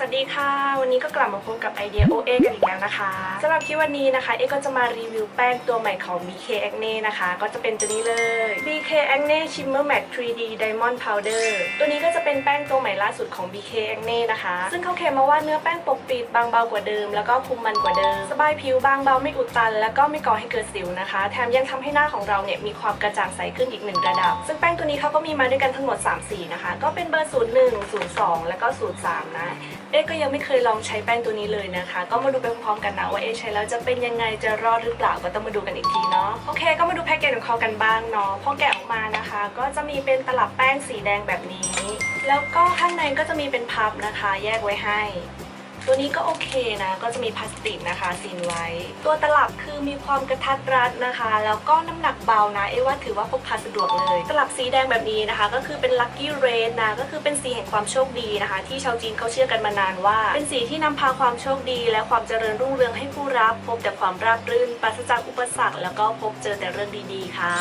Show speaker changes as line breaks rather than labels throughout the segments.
สวัสดีค่ะ วันนี้ก็กลับมาพบกับไอเดีย OA กันอีกแล้วนะคะสำหรับคลิปวันนี้นะคะ เอก็จะมารีวิวแป้งตัวใหม่ของ BK Acne นะคะ ก็จะเป็นตัวนี้เลย BK Acne Shimmer Matte 3D Diamond Powder ตัวนี้ก็จะเป็นแป้งตัวใหม่ล่าสุดของ BK Acne นะคะ ซึ่งเขาเคลมมาว่าเนื้อแป้งปกปิดบางเบากว่าเดิม แล้วก็คุมมันกว่าเดิม สบายผิวบางเบาไม่อุดตัน แล้วก็ไม่ก่อให้เกิดสิวนะคะ แถมยังทำให้หน้าของเราเนี่ยมีความกระจ่างใสขึ้นอีกหนึ่งระดับ ซึ่งแป้งตัวนี้เขาก็มีมาด้วยกันทั้งหมด3สีนะคะ ก็เป็นเบอร์ 01 02 แล้วก็ 03 นะเอ๊ก็ยังไม่เคยลองใช้แป้งตัวนี้เลยนะคะ ก็มาดูไปพร้อมๆกันนะว่าเอ๊ใช้แล้วจะเป็นยังไงจะรอดหรือเปล่าก็ต้องมาดูกันอีกทีเนาะโอเค ก็มาดูแพ็กเกจของเขากันบ้างเนาะพอแกะออกมานะคะ ก็จะมีเป็นตลับแป้งสีแดงแบบนี้ แล้วก็ข้างในก็จะมีเป็นพับนะคะ แยกไว้ให้ ตัวนี้ก็โอเคนะ ก็จะมีพลาสติกนะคะซีนไว้ ตัวตลับคือมีความกระทัดรัดนะคะ แล้วก็น้ำหนักเบานะ เอว่าถือว่าพกพาสะดวกเลย ตลับสีแดงแบบนี้นะคะ ก็คือเป็น lucky red นะ ก็คือเป็นสีแห่งความโชคดีนะคะ ที่ชาวจีนเขาเชื่อกันมานานว่า เป็นสีที่นำพาความโชคดี และความเจริญรุ่งเรืองให้ผู้รับ พบแต่ความราบรื่นปราศจากอุปสรรค แล้วก็พบเจอแต่เรื่องดีๆค่ะ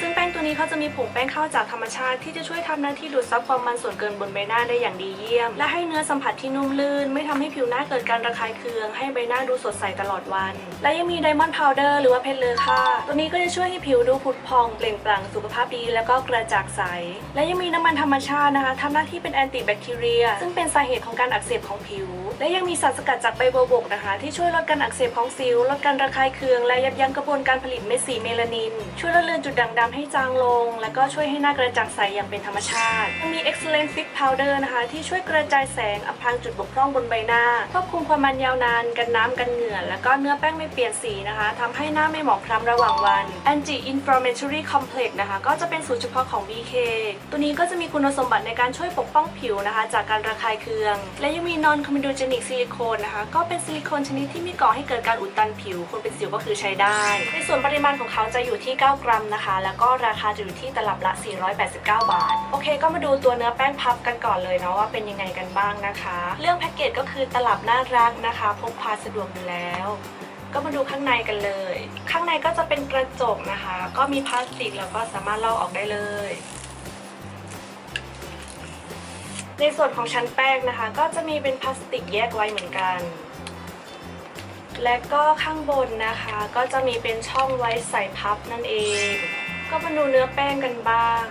ซึ่งแป้งตัวนี้เขาจะมีผงแป้งข้าวจากธรรมชาติที่จะช่วยทำหน้าที่ดูดซับความมันส่วนเกินบนใบหน้าได้อย่างดีเยี่ยม และให้เนื้อสัมผัสที่นุ่มลื่น ไม่ทำให้ผิวหน้าเกิดการระคายเคือง ให้ใบหน้าดูสดใสตลอดวัน และยังมีไดมอนด์พาวเดอร์หรือว่าเพชรเลอค่า ตัวนี้ก็จะช่วยให้ผิวดูผุดพอง เปล่งปลั่งสุขภาพดีแล้วก็กระจ่างใส และยังมีน้ำมันธรรมชาตินะคะทำหน้าที่เป็นแอนตี้แบคทีเรีย ซึ่งเป็นสาเหตุของการอักเสบของผิว และยังมีสารสกัดจากใบบัวบกนะคะ ที่ช่วยลดการอักเสบของสิวลดการระคายเคือง และยับยั้งกระบวนการผลิตเม็ดสีเมลานิน ช่วยลดเลือนจุดด่างดำให้จางลง และก็ช่วยให้หน้ากระจ่างใสอย่างเป็นธรรมชาติยังมี Excellent Fix Powder นะคะที่ช่วยกระจายแสงอำพรางจุดบกพร่องบนใบหน้าควบคุมความมันยาวนาน กันน้ำกันเหงื่อ แล้วก็เนื้อแป้งไม่เปลี่ยนสีนะคะทำให้หน้าไม่หมองคล้ำระหว่างวัน Anti Inflammatory Complex นะคะ ก็จะเป็นสูตรเฉพาะของ BK ตัวนี้ก็จะมีคุณสมบัติในการช่วยปกป้องผิวนะคะ จากการระคายเคือง และยังมี Non Comedogenic Silicone นะคะ ก็เป็นซิลิโคนชนิดที่ไม่ก่อให้เกิดการอุดตันผิว คนเป็นสิวก็คือใช้ได้ ในส่วนปริมาณของเขาจะอยู่ที่ 9 กรัมนะคะ แล้วก็ราคาจะอยู่ที่ตลับละ 489 บาท โอเค ก็มาดูตัวเนื้อแป้งพับกันก่อนเลยเนาะว่าเป็นยังไงกันบ้างนะคะ เรื่องแพ็กเกจก็คือตลับน่ารักนะคะ พกพาสะดวกอยู่แล้ว ก็มาดูข้างในกันเลย ข้างในก็จะเป็นกระจกนะคะ ก็มีพลาสติกแล้วก็สามารถลอกออกได้เลย ในส่วนของชั้นแป้งนะคะ ก็จะมีเป็นพลาสติกแยกไว้เหมือนกัน และก็ข้างบนนะคะ ก็จะมีเป็นช่องไว้ใส่พับนั่นเอง ก็มาดูเนื้อแป้งกันบ้าง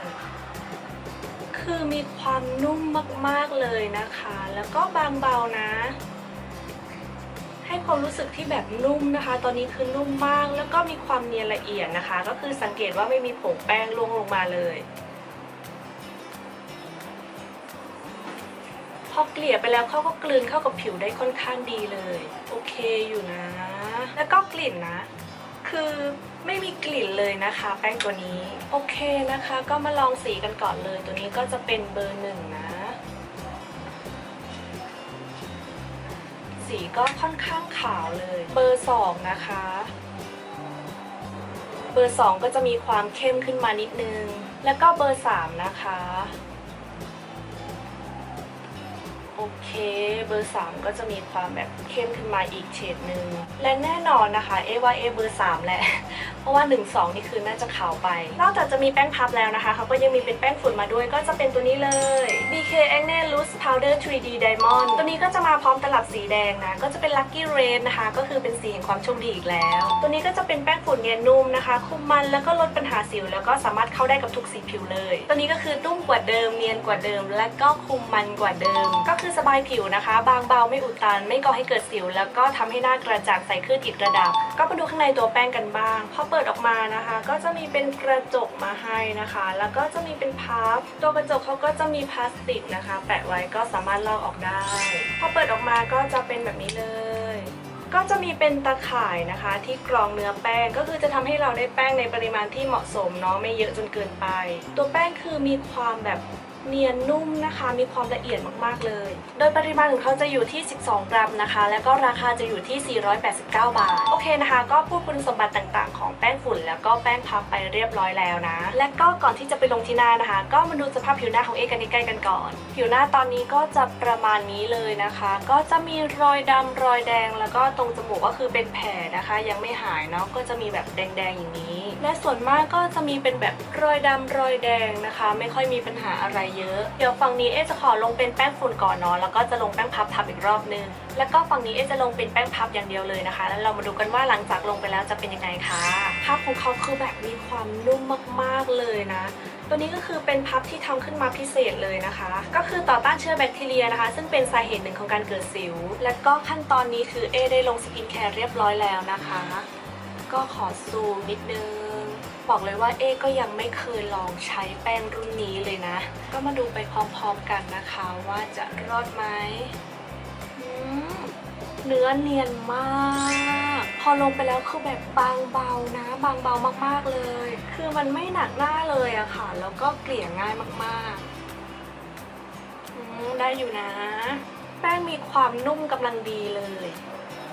คือมีความนุ่มมากๆเลยนะคะ แล้วก็บางเบานะ ให้ความรู้สึกที่แบบนุ่มนะคะ ตอนนี้คือนุ่มมาก แล้วก็มีความเนียนละเอียดนะคะ ก็คือสังเกตว่าไม่มีผงแป้งล่วงลงมาเลย พอเกลี่ยไปแล้วเขาก็กลืนเข้ากับผิวได้ค่อนข้างดีเลย โอเคอยู่นะ แล้วก็กลิ่นนะ คือ ไม่มีกลิ่นเลยนะคะ แป้งตัวนี้ โอเคนะคะ ก็มาลองสีกันก่อนเลย ตัวนี้ก็จะเป็นเบอร์หนึ่งนะ สีก็ค่อนข้างขาวเลย เบอร์สองนะคะ เบอร์สองก็จะมีความเข้มขึ้นมานิดนึง แล้วก็เบอร์สามนะคะ โอเค เบอร์ 3 ก็จะมีความแบบเข้มขึ้นมาอีกเฉดหนึ่งและแน่นอนนะคะ เอว่าเอเบอร์ 3 แหละเพราะว่า 1 2 นี่คือน่าจะขาวไป นอกจากจะมีแป้งพับแล้วนะคะเขาก็ยังมีเป็นแป้งฝุ่นมาด้วยก็จะเป็นตัวนี้เลย BK Acne Loose Powder 3D Diamond ตัวนี้ก็จะมาพร้อมตลับสีแดงนะ ก็จะเป็น Lucky Red นะคะ ก็คือเป็นสีแห่งความโชคดีอีกแล้ว ตัวนี้ก็จะเป็นแป้งฝุ่นเนียนนุ่มนะคะ คุมมันแล้วก็ลดปัญหาสิว แล้วก็สามารถเข้าได้กับทุกสีผิวเลย ตัวนี้ก็คือนุ่มกว่าเดิมเนียนกว่าเดิม และก็คุมมันกว่าเดิม ก็คือสบายผิวนะคะ บางเบาไม่อุดตัน ไม่ก่อให้เกิดสิว แล้วก็ทำให้หน้ากระจ่างใสขึ้นอีกระดับ ก็มาดูข้างในตัวแป้งกันบ้างพอเปิดิดออกมานะคะ ก็จะมีเป็นกระจกมาให้นะคะ แล้วก็จะมีเป็นพับตัวกระจกเขาก็จะมีพลาสติกนะคะ แปะไว้ก็สามารถลอกออกได้ พอเปิดออกมาก็จะเป็นแบบนี้เลยก็จะมีเป็นตะข่ายนะคะที่กรองเนื้อแป้งก็คือจะทำให้เราได้แป้งในปริมาณที่เหมาะสมเนาะไม่เยอะจนเกินไป ตัวแป้งคือมีความแบบ เนียนนุ่มนะคะ มีความละเอียดมากๆเลย โดยปริมาณของเขาจะอยู่ที่ 12 กรัมนะคะ แล้วก็ราคาจะอยู่ที่ 489 บาท โอเคนะคะ ก็พูดคุณสมบัติต่างๆ ของแป้งฝุ่น แล้วก็แป้งพับไปเรียบร้อยแล้วนะ และก็ก่อนที่จะไปลงที่หน้านะคะ ก็มาดูสภาพผิวหน้าของเอกันใกล้กันก่อน ผิวหน้าตอนนี้ก็จะประมาณนี้เลยนะคะ ก็จะมีรอยดำรอยแดง แล้วก็ตรงจมูกก็คือเป็นแผลนะคะ ยังไม่หายเนาะ ก็จะมีแบบแดงๆอย่างนี้ และส่วนมากก็จะมีเป็นแบบรอยดำรอยแดงนะคะ ไม่ค่อยมีปัญหาอะไรเยอะ เดี๋ยวฝั่งนี้เอจะขอลงเป็นแป้งฝุ่นก่อนเนาะแล้วก็จะลงแป้งพับทับอีกรอบนึง แล้วก็ฝั่งนี้เอจะลงเป็นแป้งพับอย่างเดียวเลยนะคะ แล้วเรามาดูกันว่าหลังจากลงไปแล้วจะเป็นยังไงคะพับของเขาคือแบบมีความนุ่มมากๆเลยนะตัวนี้ก็คือเป็นพับที่ทำขึ้นมาพิเศษเลยนะคะ ก็คือต่อต้านเชื้อแบคทีเรียนะคะ ซึ่งเป็นสาเหตุหนึ่งของการเกิดสิว และก็ขั้นตอนนี้คือเอได้ลงสกินแคร์เรียบร้อยแล้วนะคะ ก็ขอซูมนิดนึง บอกเลยว่าเอ๊ก็ยังไม่เคยลองใช้แป้งรุ่นนี้เลยนะ ก็มาดูไปพร้อมๆกันนะคะว่าจะรอดไหมเนื้อเนียนมาก พอลงไปแล้วคือแบบบางเบานะ บางเบามากๆเลย คือมันไม่หนักหน้าเลยอะค่ะ แล้วก็เกลี่ยง่ายมากๆได้อยู่นะ แป้งมีความนุ่มกำลังดีเลย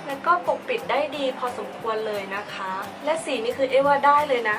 แล้วก็ปกปิดได้ดีพอสมควรเลยนะคะ และสีนี่คือเอว่าได้เลยนะ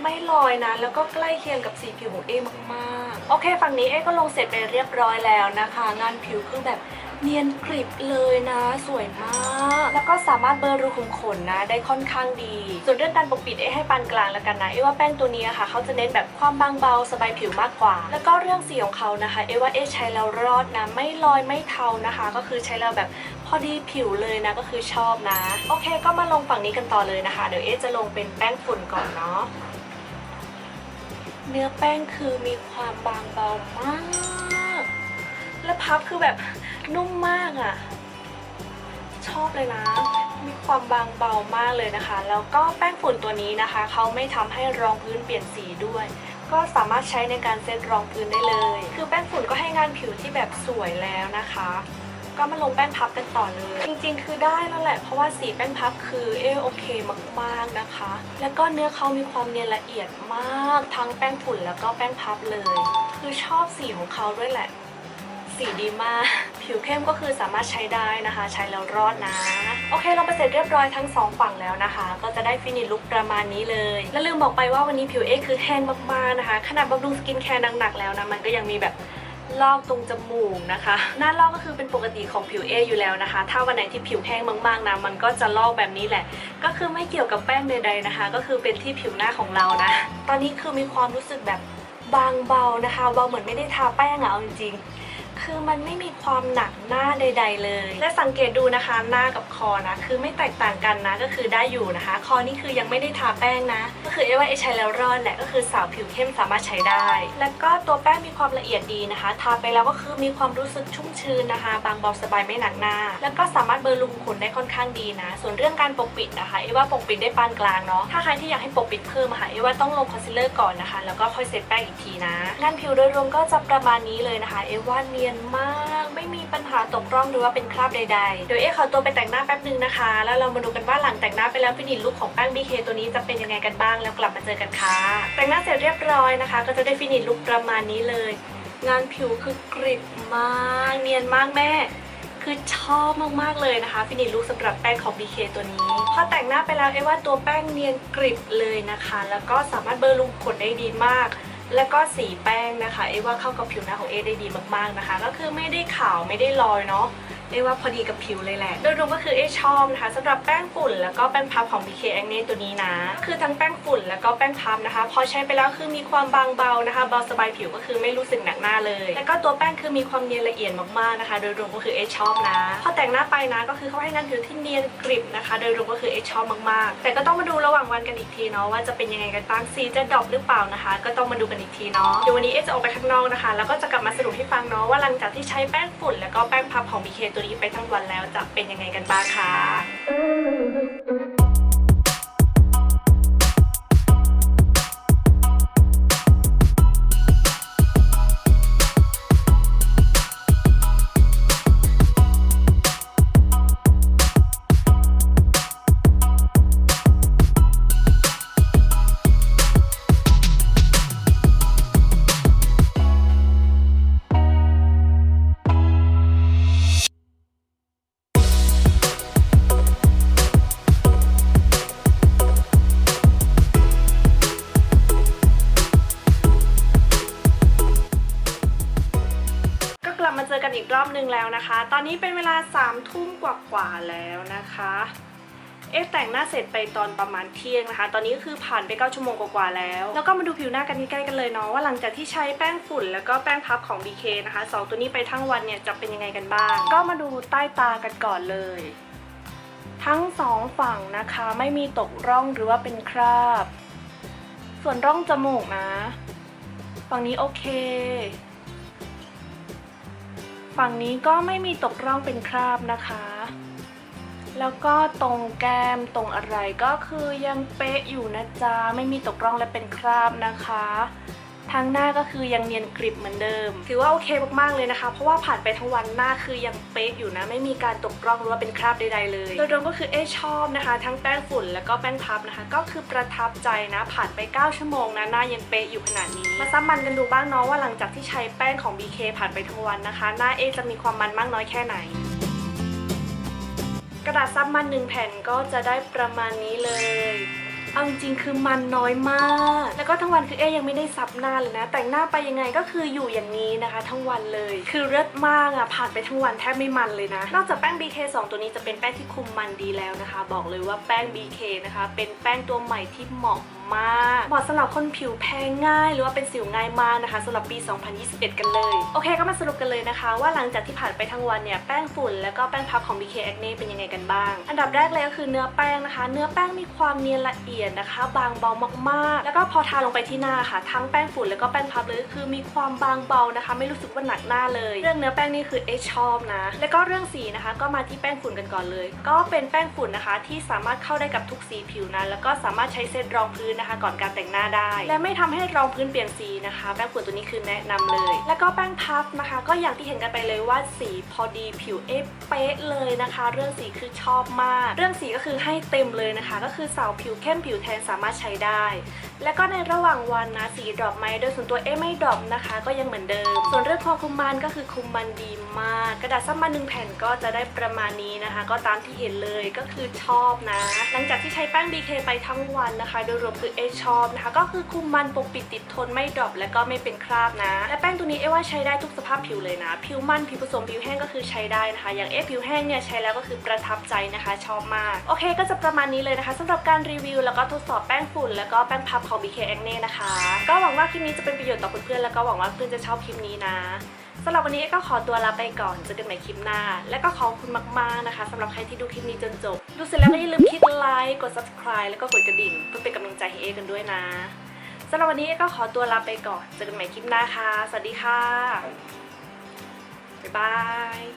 ไม่ลอยนะแล้วก็ใกล้เคียงกับสีผิวของเอมากๆ โอเคฝั่งนี้เอก็ลงเสร็จไปเรียบร้อยแล้วนะคะ งานผิวคือแบบเนียนกริบเลยนะ สวยมาก แล้วก็สามารถเบลอรูขุมขนนะ ได้ค่อนข้างดี ส่วนเรื่องการปกปิดเอให้ปานกลางแล้วกันนะเอว่าแป้งตัวนี้ค่ะเขาจะเน้นแบบความบางเบาสบายผิวมากกว่า แล้วก็เรื่องสีของเขานะคะ เอว่าเอใช้แล้วรอดนะ ไม่ลอยไม่เทานะคะ ก็คือใช้แล้วแบบพอดีผิวเลยนะก็คือชอบนะ โอเค ก็มาลงฝั่งนี้กันต่อเลยนะคะ เดี๋ยวเอ๊จะลงเป็นแป้งฝุ่นก่อนเนาะ เนื้อแป้งคือมีความบางเบามาก และพับคือแบบนุ่มมากอะ่ะ ชอบเลยนะ มีความบางเบามากเลยนะคะ แล้วก็แป้งฝุ่นตัวนี้นะคะ เขาไม่ทำให้รองพื้นเปลี่ยนสีด้วย ก็สามารถใช้ในการเซตรองพื้นได้เลย คือแป้งฝุ่นก็ให้งานผิวที่แบบสวยแล้วนะคะ ก็มาลงแป้งพับกันต่อเลย จริงๆ คือได้แล้วแหละ เพราะว่าสีแป้งพับคือเออโอเคมากๆนะคะ แล้วก็เนื้อเขามีความเนียนละเอียดมากทั้งแป้งฝุ่นแล้วก็แป้งพับเลย คือชอบสีของเขาด้วยแหละ สีดีมาก ผิวเข้มก็คือสามารถใช้ได้นะคะ ใช้แล้วรอดนะ โอเคลงไปเสร็จเรียบร้อยทั้งสองฝั่งแล้วนะคะ ก็จะได้ฟินิชลุคประมาณนี้เลย และลืมบอกไปว่าวันนี้ผิวเอคือแห้งมากๆนะคะ ขนาดบำรุงสกินแคร์หนักๆแล้วนะมันก็ยังมีแบบ ลอกตรงจมูกนะคะ หน้าลอกก็คือเป็นปกติของผิวเออยู่แล้วนะคะ ถ้าวันไหนที่ผิวแห้งมากๆนะมันก็จะลอกแบบนี้แหละ ก็คือไม่เกี่ยวกับแป้งใดๆนะคะ ก็คือเป็นที่ผิวหน้าของเรานะ ตอนนี้คือมีความรู้สึกแบบบางเบานะคะเบาเหมือนไม่ได้ทาแป้งอะเอาจริงๆ คือมันไม่มีความหนักหน้าใด ๆ เลย และสังเกตดูนะคะหน้ากับคอนะ คือไม่แตกต่างกันนะก็คือได้อยู่นะคะ คอนี่คือยังไม่ได้ทาแป้งนะ ก็คือเอว่าเอใช้แล้วรอดแหละก็คือสาวผิวเข้มสามารถใช้ได้ แล้วก็ตัวแป้งมีความละเอียดดีนะคะ ทาไปแล้วก็คือมีความรู้สึกชุ่มชื้นนะคะ บางเบาสบายไม่หนักหน้า แล้วก็สามารถเบลอรูขุมขนได้ค่อนข้างดีนะ ส่วนเรื่องการปกปิดนะคะเอว่าปกปิดได้ปานกลางเนาะถ้าใครที่อยากให้ปกปิดเพิ่มค่ะเอว่าต้องลงคอนซีลเลอร์ก่อนนะคะ แล้วก็ค่อยเซตแป้งอีกทีนะงานผิวโดยรวมก็จะประมาณนี้เลยนะคะเอว่าเนียนมากไม่มีปัญหาตกร่องหรือว่าเป็นคราบใดๆ เดี๋ยวเอขอตัวไปแต่งหน้าแป๊บนึงนะคะ แล้วเรามาดูกันว่าหลังแต่งหน้าไปแล้วฟินิชลุคของแป้ง BK ตัวนี้จะเป็นยังไงกันบ้างแล้วกลับมาเจอกันค่ะ แต่งหน้าเสร็จเรียบร้อยนะคะ ก็จะได้ฟินิชลุคประมาณนี้เลย งานผิวคือกริบมากเนียนมากแม่คือชอบมากๆเลยนะคะ ฟินิชลุคสำหรับแป้งของ BK ตัวนี้ พอแต่งหน้าไปแล้วเอว่าตัวแป้งเนียนกริบเลยนะคะ แล้วก็สามารถเบลอรูขุมขนได้ดีมาก แล้วก็สีแป้งนะคะเอว่าเข้ากับผิวหน้าของเอได้ดีมากๆนะคะ ก็คือไม่ได้ขาวไม่ได้ลอยเนาะ เอว่าพอดีกับผิวเลยแหละ โดยรวมก็คือเอชอบนะคะสำหรับแป้งฝุ่นแล้วก็แป้งพับของ BK Acne ตัวนี้นะ คือทั้งแป้งฝุ่นแล้วก็แป้งพับนะคะ พอใช้ไปแล้วคือมีความบางเบานะคะเบาสบายผิวก็คือไม่รู้สึกหนักหน้าเลย แล้วก็ตัวแป้งคือมีความเนียนละเอียดมากๆนะคะ โดยรวมก็คือเอชอบนะ พอแต่งหน้าไปนะก็คือเขาให้งานผิวที่เนียนกริบนะคะ โดยรวมก็คือเอชอบมากๆ แต่ก็ต้องมาดูระหว่างวันกันอีกทีเนาะว่าจะเป็นยังไงกันบ้างสีจะดรอปหรือเปล่านะคะ ก็ต้องมาดูกันอีกทีเนาะเดี๋ยววันนี้เอจะออกไปข้างนอกนะคะ แล้วก็จะกลับมาสรุปให้ฟังเนาะว่าหลังจากที่ใช้แป้งฝุ่นแล้วก็แป้งพับของ BK ตัวนี้ไปทั้งวันแล้วจะเป็นยังไงกันบ้างคะ อกันอีกรอบนึงแล้วนะคะ ตอนนี้เป็นเวลา3ามทุ่มกว่าๆแล้วนะคะ เอเอ๊ะแต่งหน้าเสร็จไปตอนประมาณเที่ยงนะคะ ตอนนี้ก็คือผ่านไป 9 ชั่วโมงกว่าๆแล้ว แล้วก็มาดูผิวหน้ากันใกล้ๆกันเลยเนาะว่าหลังจากที่ใช้แป้งฝุ่นแล้วก็แป้งพับของ BK นะคะสองตัวนี้ไปทั้งวันเนี่ยจะเป็นยังไงกันบ้าง ก็มาดูใต้ตากันก่อนเลย ทั้งสองฝั่งนะคะไม่มีตกร่องหรือว่าเป็นคราบ ส่วนร่องจมูกนะ ฝั่งนี้โอเค ฝั่งนี้ก็ไม่มีตกร่องเป็นคราบนะคะ แล้วก็ตรงแก้มตรงอะไรก็คือยังเป๊ะอยู่นะจ๊ะ ไม่มีตกร่องและเป็นคราบนะคะ ทางหน้าก็คือยังเนียนกริบเหมือนเดิม ถือว่าโอเคมากๆเลยนะคะ เพราะว่าผ่านไปทั้งวันหน้าคือยังเป๊ะอยู่นะ ไม่มีการตกร่องหรือว่าเป็นคราบใดๆเลยโดยรวมก็คือเอะชอบนะคะ ทั้งแป้งฝุ่นแล้วก็แป้งพับนะคะ ก็คือประทับใจนะ ผ่านไป 9 ชั่วโมงนะหน้ายังเป๊ะอยู่ขนาดนี้ มาซ้ำมันกันดูบ้างเนาะว่าหลังจากที่ใช้แป้งของ BK ผ่านไปทั้งวันนะคะ หน้าเอจะมีความมันมากน้อยแค่ไหนกระดาษซับมันหนึ่งแผ่นก็จะได้ประมาณนี้เลย เอาจริงๆคือมันน้อยมาก แล้วก็ทั้งวันคือเอ๊ยยังไม่ได้ซับหน้าเลยนะ แต่งหน้าไปยังไงก็คืออยู่อย่างนี้นะคะ ทั้งวันเลย คือเลิศมากอะผ่านไปทั้งวันแทบไม่มันเลยนะ นอกจากแป้ง BK 2 ตัวนี้จะเป็นแป้งที่คุมมันดีแล้วนะคะ บอกเลยว่าแป้ง BK นะคะ เป็นแป้งตัวใหม่ที่เหมาะ มากเหมาะสำหรับคนผิวแพ้ง่าย หรือว่าเป็นสิวง่ายมากนะคะสำหรับปี 2021 กันเลย โอเคก็มาสรุปกันเลยนะคะ ว่าหลังจากที่ผ่านไปทั้งวันเนี่ยแป้งฝุ่นแล้วก็แป้งพับของ BK Acne เป็นยังไงกันบ้าง อันดับแรกเลยก็คือเนื้อแป้งนะคะ เนื้อแป้งมีความเนียนละเอียดนะคะ บางเบามากๆ แล้วก็พอทาลงไปที่หน้าค่ะ ทั้งแป้งฝุ่นแล้วก็แป้งพับเลยคือมีความบางเบานะคะ ไม่รู้สึกว่าหนักหน้าเลย เรื่องเนื้อแป้งนี่คือเอชอบนะ แล้วก็เรื่องสีนะคะ ก็มาที่แป้งฝุ่นกันก่อนเลย ก็เป็นแป้งฝุ่นนะคะที่สามารถเข้าได้กับทุกสีผิวนะแล้วก็สามารถใช้เซตรองพื้นนะคะก่อนการแต่งหน้าได้ และไม่ทำให้รองพื้นเปลี่ยนสีนะคะ แป้งฝุ่นตัวนี้คือแนะนำเลย แล้วก็แป้งพับนะคะ ก็อย่างที่เห็นกันไปเลยว่าสีพอดีผิวเอฟเป๊ะเลยนะคะ เรื่องสีคือชอบมาก เรื่องสีก็คือให้เต็มเลยนะคะ ก็คือสาวผิวเข้มผิวแทนสามารถใช้ได้ แล้วก็ในระหว่างวันนะสีดรอปไหมโดยส่วนตัวเอ๊ะไม่ดรอปนะคะ ก็ยังเหมือนเดิม ส่วนเรื่องความคุมมันก็คือคุมมันดีมาก กระดาษซับมันหนึ่งแผ่นก็จะได้ประมาณนี้นะคะ ก็ตามที่เห็นเลยก็คือชอบนะ หลังจากที่ใช้แป้ง BK ไปทั้งวันนะคะ โดยรวมคือเอชอบนะคะ ก็คือคุมมันปกปิดติดทนไม่ดรอปและก็ไม่เป็นคราบนะ และแป้งตัวนี้เอว่าใช้ได้ทุกสภาพผิวเลยนะ ผิวมันผิวผสมผิวแห้งก็คือใช้ได้นะคะ อย่างเอผิวแห้งเนี่ยใช้แล้วก็คือประทับใจนะคะชอบมาก โอเคก็จะประมาณนี้เลยนะคะสำหรับการรีวิว แล้วก็ทดสอบแป้งฝุ่น แล้วก็แป้งพับของ BK Acne นะคะ ก็หวังว่าคลิปนี้จะเป็นประโยชน์ต่อเพื่อนๆแล้วก็หวังว่าเพื่อนจะชอบคลิปนี้นะ สำหรับวันนี้ก็ขอตัวลาไปก่อนเจอกันใหม่คลิปหน้า และก็ขอบคุณมากๆนะคะสำหรับใครที่ดูคลิปนี้จนจบ ดูเสร็จแล้วก็อย่าลืมคลิกไลค์กด subscribe แล้วก็กดกระดิ่ง เพื่อเป็นกำลังใจให้เอกันด้วยนะสำหรับวันนี้ก็ขอตัวลาไปก่อนเจอกันใหม่คลิปหน้าค่ะ สวัสดีค่ะ บ๊ายบาย